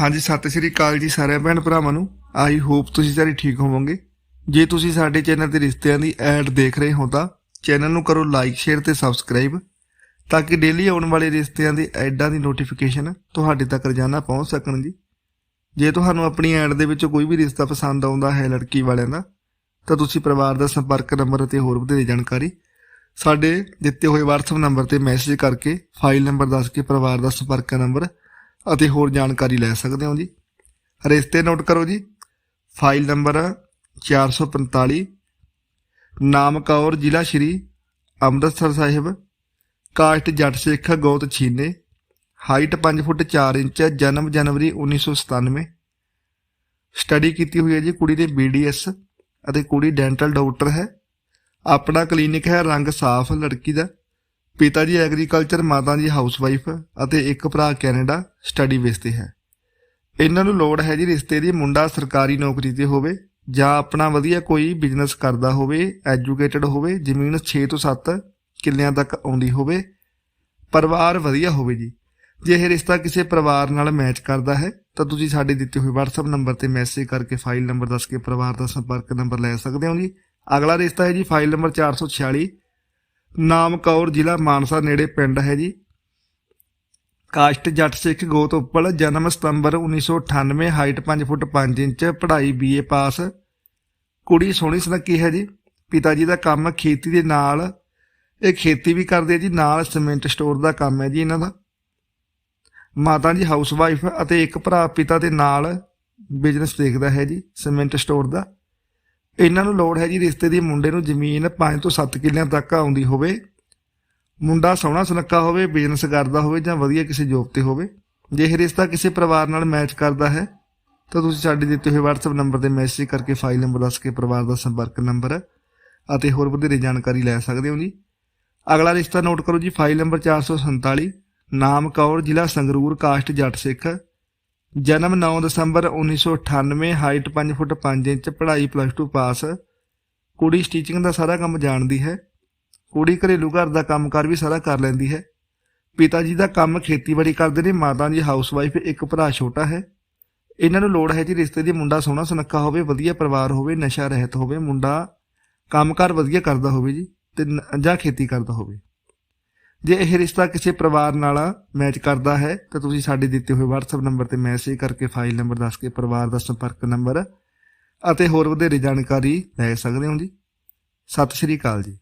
ਹਾਂਜੀ, ਸਤਿ ਸ਼੍ਰੀ ਅਕਾਲ ਜੀ ਸਾਰੇ ਭੈਣ ਭਰਾਵਾਂ ਨੂੰ। ਆਈ ਹੋਪ ਤੁਸੀਂ ਸਾਰੇ ਠੀਕ ਹੋਵੋਗੇ। ਜੇ ਤੁਸੀਂ ਸਾਡੇ ਚੈਨਲ ਤੇ ਰਿਸ਼ਤਿਆਂ ਦੀ ਐਡ ਦੇਖ ਰਹੇ ਹੋ ਤਾਂ ਚੈਨਲ ਨੂੰ ਕਰੋ ਲਾਈਕ, ਸ਼ੇਅਰ ਤੇ ਸਬਸਕ੍ਰਾਈਬ ਤਾਂ ਕਿ ਡੇਲੀ ਆਉਣ ਵਾਲੇ ਰਿਸ਼ਤਿਆਂ ਦੀ ਐਡਾਂ ਦੀ ਨੋਟੀਫਿਕੇਸ਼ਨ ਤੁਹਾਡੇ ਤੱਕ ਰੋਜ਼ਾਨਾ ਪਹੁੰਚ ਸਕਣ ਜੀ। ਜੇ ਤੁਹਾਨੂੰ ਆਪਣੀ ਐਡ ਦੇ ਵਿੱਚ ਕੋਈ ਵੀ ਰਿਸ਼ਤਾ ਪਸੰਦ ਆਉਂਦਾ ਹੈ ਲੜਕੀ ਵਾਲਿਆਂ ਦਾ, ਤਾਂ ਤੁਸੀਂ ਪਰਿਵਾਰ ਦਾ ਸੰਪਰਕ ਨੰਬਰ ਅਤੇ ਹੋਰ ਵਧੇਰੇ ਜਾਣਕਾਰੀ ਸਾਡੇ ਦਿੱਤੇ ਹੋਏ WhatsApp ਨੰਬਰ ਤੇ ਮੈਸੇਜ ਕਰਕੇ ਫਾਈਲ ਨੰਬਰ ਦੱਸ ਕੇ ਪਰਿਵਾਰ ਦਾ ਸੰਪਰਕ ਨੰਬਰ ਅਤੇ ਹੋਰ ਜਾਣਕਾਰੀ ਲੈ ਸਕਦੇ ਹੋ ਜੀ। ਰਿਸ਼ਤੇ ਨੋਟ ਕਰੋ ਜੀ। ਫਾਈਲ ਨੰਬਰ 445 ਨਾਮ ਕੌਰ ਜ਼ਿਲ੍ਹਾ ਸ਼੍ਰੀ ਅੰਮ੍ਰਿਤਸਰ ਸਾਹਿਬ, ਕਾਸਟ ਜੱਟ ਸਿੱਖ ਗੋਤ ਛੀਨੇ, ਹਾਈਟ 5 ਫੁੱਟ 4 ਇੰਚ, ਜਨਮ ਜਨਵਰੀ 1997 ਸਟੱਡੀ ਕੀਤੀ ਹੋਈ ਹੈ ਜੀ ਕੁੜੀ ਦੇ ਬੀਡੀਐਸ ਅਤੇ ਕੁੜੀ ਡੈਂਟਲ ਡਾਕਟਰ ਹੈ। ਆਪਣਾ ਕਲੀਨਿਕ ਹੈ ਰੰਗ ਸਾਫ਼, ਲੜਕੀ ਦਾ। ਪਿਤਾ ਜੀ ਐਗਰੀਕਲਚਰ ਮਾਤਾ ਜੀ ਹਾਊਸਵਾਈਫ ਅਤੇ ਇੱਕ ਭਰਾ ਕੈਨੇਡਾ ਸਟੱਡੀ ਬੇਸ ਤੇ ਹੈ। ਇਹਨਾਂ ਨੂੰ ਲੋੜ ਹੈ ਜੀ ਰਿਸ਼ਤੇ ਦੀ ਮੁੰਡਾ ਸਰਕਾਰੀ ਨੌਕਰੀ ਤੇ ਹੋਵੇ ਜਾਂ ਆਪਣਾ ਵਧੀਆ ਕੋਈ ਬਿਜ਼ਨਸ ਕਰਦਾ ਹੋਵੇ ਐਜੂਕੇਟਡ ਹੋਵੇ, ਜ਼ਮੀਨ 6 ਤੋਂ 7 ਕਿੱਲਿਆਂ ਤੱਕ ਆਉਂਦੀ ਹੋਵੇ, ਪਰਿਵਾਰ ਵਧੀਆ ਹੋਵੇ ਜੀ। ਜੇ ਇਹ ਰਿਸ਼ਤਾ ਕਿਸੇ ਪਰਿਵਾਰ ਨਾਲ ਮੈਚ ਕਰਦਾ ਹੈ, ਤਾਂ ਤੁਸੀਂ ਸਾਡੇ ਦਿੱਤੇ ਹੋਏ WhatsApp ਨੰਬਰ ਤੇ ਮੈਸੇਜ ਕਰਕੇ ਫਾਈਲ ਨੰਬਰ ਦੱਸ ਕੇ ਪਰਿਵਾਰ ਦਾ ਸੰਪਰਕ ਨੰਬਰ ਲੈ ਸਕਦੇ ਹੋ ਜੀ। ਅਗਲਾ ਰਿਸ਼ਤਾ ਹੈ ਜੀ ਫਾਈਲ ਨੰਬਰ 446 ਨਾਮ ਕੌਰ ਜ਼ਿਲ੍ਹਾ ਮਾਨਸਾ ਨੇੜੇ ਪਿੰਡ ਹੈ ਜੀ। ਕਾਸਟ ਜੱਟ ਸਿੱਖ ਗੋਤ ਉੱਪਲ ਜਨਮ ਸਤੰਬਰ 1998 ਹਾਈਟ 5 ਫੁੱਟ 5 ਇੰਚ, ਪੜ੍ਹਾਈ ਬੀਏ ਪਾਸ। ਕੁੜੀ ਸੋਹਣੀ ਸੁਨੱਖੀ ਹੈ ਜੀ। ਪਿਤਾ ਜੀ ਦਾ ਕੰਮ ਖੇਤੀ ਦੇ ਨਾਲ। ਇਹ ਖੇਤੀ ਵੀ ਕਰਦੇ ਜੀ, ਨਾਲ ਸੀਮੈਂਟ ਸਟੋਰ ਦਾ ਕੰਮ ਹੈ ਜੀ ਇਹਨਾਂ ਦਾ। ਮਾਤਾ ਜੀ ਹਾਊਸਵਾਈਫ ਅਤੇ ਇੱਕ ਭਰਾ ਪਿਤਾ ਦੇ ਨਾਲ ਬਿਜ਼ਨਸ ਦੇਖਦਾ ਹੈ ਜੀ, ਸੀਮੈਂਟ ਸਟੋਰ ਦਾ। ਇਹਨਾਂ ਨੂੰ ਲੋੜ ਹੈ ਜੀ ਰਿਸ਼ਤੇ ਦੀ ਮੁੰਡੇ ਨੂੰ ਜ਼ਮੀਨ 5 ਤੋਂ 7 ਕਿੱਲਿਆਂ ਤੱਕ ਆਉਂਦੀ ਹੋਵੇ। ਮੁੰਡਾ ਸੋਹਣਾ ਸੁਨੱਖਾ ਹੋਵੇ ਬਿਜ਼ਨਸ ਕਰਦਾ ਹੋਵੇ ਜਾਂ ਵਧੀਆ ਕਿਸੇ ਜੋਬ ਤੇ ਹੋਵੇ। ਜੇ ਇਹ ਰਿਸ਼ਤਾ ਕਿਸੇ ਪਰਿਵਾਰ ਨਾਲ ਮੈਚ ਕਰਦਾ ਹੈ, ਤਾਂ ਤੁਸੀਂ ਸਾਡੇ ਦਿੱਤੇ ਹੋਏ WhatsApp ਨੰਬਰ ਤੇ ਮੈਸੇਜ ਕਰਕੇ ਫਾਈਲ ਨੰਬਰ ਦੱਸ ਕੇ ਪਰਿਵਾਰ ਦਾ ਸੰਪਰਕ ਨੰਬਰ ਅਤੇ ਹੋਰ ਵਧੇਰੇ ਜਾਣਕਾਰੀ ਲੈ ਸਕਦੇ ਹੋ ਜੀ। ਅਗਲਾ ਰਿਸ਼ਤਾ ਨੋਟ ਕਰੋ ਜੀ ਫਾਈਲ ਨੰਬਰ 447 ਨਾਮ ਕੌਰ ਜ਼ਿਲ੍ਹਾ ਸੰਗਰੂਰ, ਕਾਸਟ, ਜੱਟ ਸਿੱਖ। ਜਨਮ 9 ਦਸੰਬਰ 1998 ਹਾਈਟ 5 ਫੁੱਟ 5 ਇੰਚ, ਪੜ੍ਹਾਈ ਪਲੱਸ 2 ਪਾਸ। ਕੁੜੀ ਸਟੀਚਿੰਗ ਦਾ ਸਾਰਾ ਕੰਮ ਜਾਣਦੀ ਹੈ। ਕੁੜੀ ਘਰੇਲੂ ਘਰ ਦਾ ਕੰਮਕਾਰ ਵੀ ਸਾਰਾ ਕਰ ਲੈਂਦੀ ਹੈ। ਪਿਤਾ ਜੀ ਦਾ ਕੰਮ ਖੇਤੀਬਾੜੀ ਕਰਦੇ ਨੇ, ਮਾਤਾ ਜੀ ਹਾਊਸਵਾਈਫ ਇੱਕ ਭਰਾ ਛੋਟਾ ਹੈ। ਇਹਨਾਂ ਨੂੰ ਲੋੜ ਹੈ ਜੀ ਰਿਸ਼ਤੇ ਦੀ, ਮੁੰਡਾ ਸੋਹਣਾ ਸੁਨੱਖਾ ਹੋਵੇ, ਵਧੀਆ ਪਰਿਵਾਰ ਹੋਵੇ, ਨਸ਼ਾ ਰਹਿਤ ਹੋਵੇ, ਮੁੰਡਾ ਕੰਮਕਾਰ ਵਧੀਆ ਕਰਦਾ ਹੋਵੇ ਜੀ, ਤੇ ਜਾਂ ਖੇਤੀ ਕਰਦਾ ਹੋਵੇ। ਜੇ ਇਹ ਰਿਸ਼ਤਾ ਕਿਸੇ ਪਰਿਵਾਰ ਨਾਲ ਮੈਚ ਕਰਦਾ ਹੈ, ਤਾਂ ਤੁਸੀਂ ਸਾਡੇ ਦਿੱਤੇ ਹੋਏ WhatsApp ਨੰਬਰ ਤੇ ਮੈਸੇਜ ਕਰਕੇ ਫਾਈਲ ਨੰਬਰ ਦੱਸ ਕੇ ਪਰਿਵਾਰ ਦਾ ਸੰਪਰਕ ਨੰਬਰ ਅਤੇ ਹੋਰ ਵਧੇਰੇ ਜਾਣਕਾਰੀ ਲੈ ਸਕਦੇ ਹੋ ਜੀ। ਸਤਿ ਸ਼੍ਰੀ ਅਕਾਲ ਜੀ।